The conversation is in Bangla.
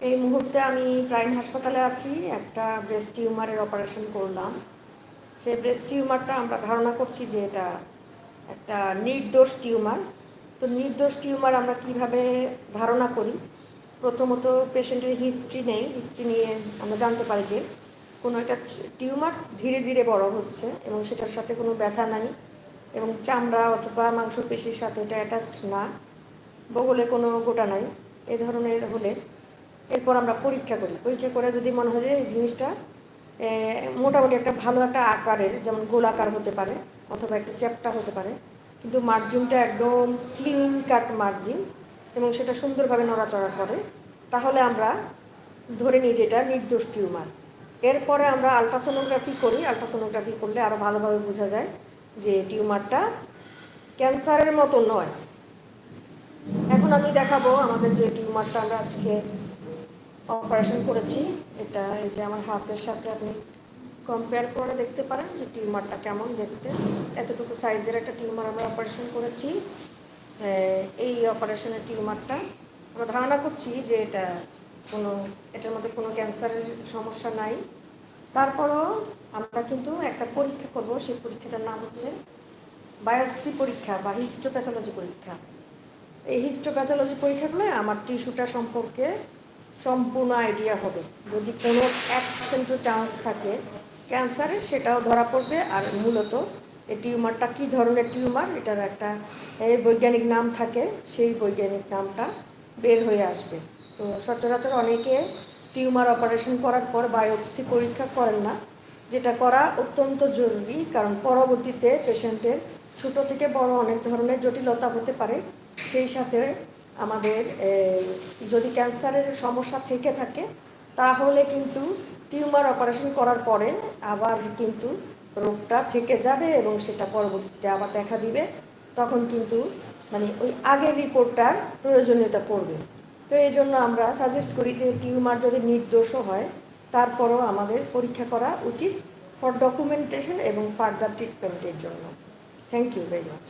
এই মুহূর্তে আমি প্রাইম হাসপাতালে আছি, একটা ব্রেস্ট টিউমারের অপারেশন করলাম। সেই ব্রেস্ট টিউমারটা আমরা ধারণা করছি যে এটা একটা নির্দোষ টিউমার তো নির্দোষ টিউমার আমরা কীভাবে ধারণা করি? প্রথমত পেশেন্টের হিস্ট্রি নেই। হিস্ট্রি নিয়ে আমরা জানতে পারি যে কোনো একটা টিউমার ধীরে ধীরে বড় হচ্ছে এবং সেটার সাথে কোনো ব্যথা নাই এবং চামড়া অথবা মাংসপেশির সাথে এটা অ্যাটাচড না। বগলে কোনো গোটা নাই। এ ধরনের হলে এরপর আমরা পরীক্ষা করি। পরীক্ষা করে যদি মনে হয় যে জিনিসটা মোটামুটি একটা ভালো একটা আকারের, যেমন গোলাকার হতে পারে অথবা একটু চ্যাপটা হতে পারে, কিন্তু মার্জিনটা একদম ক্লিন কাট মার্জিন এবং সেটা সুন্দরভাবে নড়াচড়া করে, তাহলে আমরা ধরে নিই যে এটা নির্দোষ টিউমার এরপরে আমরা আলট্রাসোনোগ্রাফি করি। আলট্রাসোনোগ্রাফি করলে আরও ভালোভাবে বোঝা যায় যে টিউমারটা ক্যান্সারের মতো নয়। এখন আমি দেখাবো আমাদের যে টিউমারটা আমরা আজকে অপারেশন করেছি। এটা এই যে আমার হাতের সাথে আপনি কম্পেয়ার করে দেখতে পারেন যে টিউমারটা কেমন দেখতে। এতটুকু সাইজের একটা টিউমার আমরা অপারেশন করেছি। এই অপারেশনের টিউমারটা আমরা ধারণা করছি যে এটা কোনো, এটার মধ্যে কোনো ক্যান্সারের সমস্যা নাই। তারপরও আমরা কিন্তু একটা পরীক্ষা করব, সেই পরীক্ষাটার নাম হচ্ছে বায়োপসি পরীক্ষা বা হিস্টোপ্যাথোলজি পরীক্ষা। এই হিস্টোপ্যাথোলজি পরীক্ষাগুলো আমার টিস্যুটা সম্পর্কে সম্পূর্ণ আইডিয়া হবে। যদি কোনো এক পার্সেন্টও চান্স থাকে ক্যান্সারের সেটাও ধরা পড়বে। আর মূলত এই টিউমারটা কী ধরনের টিউমার এটার একটা বৈজ্ঞানিক নাম থাকে, সেই বৈজ্ঞানিক নামটা বের হয়ে আসবে। তো সচরাচর অনেকে টিউমার অপারেশন করার পর বায়োপসি পরীক্ষা করেন না, যেটা করা অত্যন্ত জরুরি, কারণ পরবর্তীতে পেশেন্টের ছোটো থেকে বড় অনেক ধরনের জটিলতা হতে পারে। সেই সাথে আমাদের যদি ক্যান্সারের সমস্যা থেকে থাকে, তাহলে কিন্তু টিউমার অপারেশন করার পরে আবার কিন্তু রোগটা থেকে যাবে এবং সেটা পরবর্তীতে আবার দেখা দিবে, তখন কিন্তু মানে ওই আগের রিপোর্টটার প্রয়োজনীয়তা পড়বে। তো এই জন্য আমরা সাজেস্ট করি যে টিউমার যদি নির্দোষও হয়, তারপরও আমাদের পরীক্ষা করা উচিত ফর ডকুমেন্টেশন এবং ফার্দার ট্রিটমেন্টের জন্য। Thank you very much